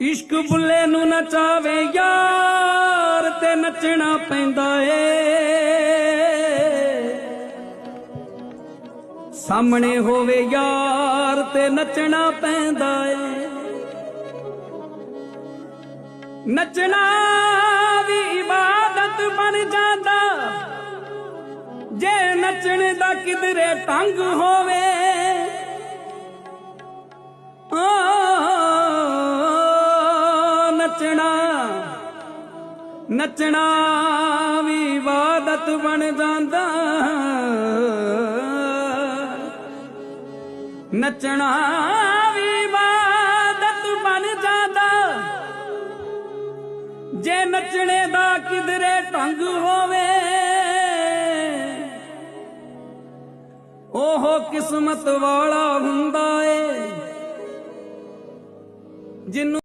ਇਸ਼ਕ ਬੁੱਲੇ ਨੂੰ ਨਚਾਵੇ ਯਾਰ ਤੇ ਨੱਚਣਾ ਪੈਂਦਾ ਏ। ਸਾਹਮਣੇ ਹੋਵੇ ਯਾਰ ਤੇ ਨੱਚਣਾ ਪੈਂਦਾ ਏ। ਨੱਚਣਾ ਵੀ ਇਬਾਦਤ ਬਣ ਜਾਂਦਾ। ਜੇ ਨੱਚਣ ਦਾ ਕਿਧਰੇ ਢੰਗ ਹੋਵੇ ਨੱਚਣਾ ਨੱਚਣਾ ਵੀ ਇਬਾਦਤ ਬਣ ਜਾਂਦਾ। ਨੱਚਣਾ ਵੀ ਇਬਾਦਤ ਬਣ ਜਾਂਦਾ। ਜੇ ਨੱਚਣੇ ਦਾ ਕਿਧਰੇ ਢੰਗ ਹੋਵੇ, ਉਹ ਕਿਸਮਤ ਵਾਲਾ ਹੁੰਦਾ ਏ, ਜਿੰਨੂੰ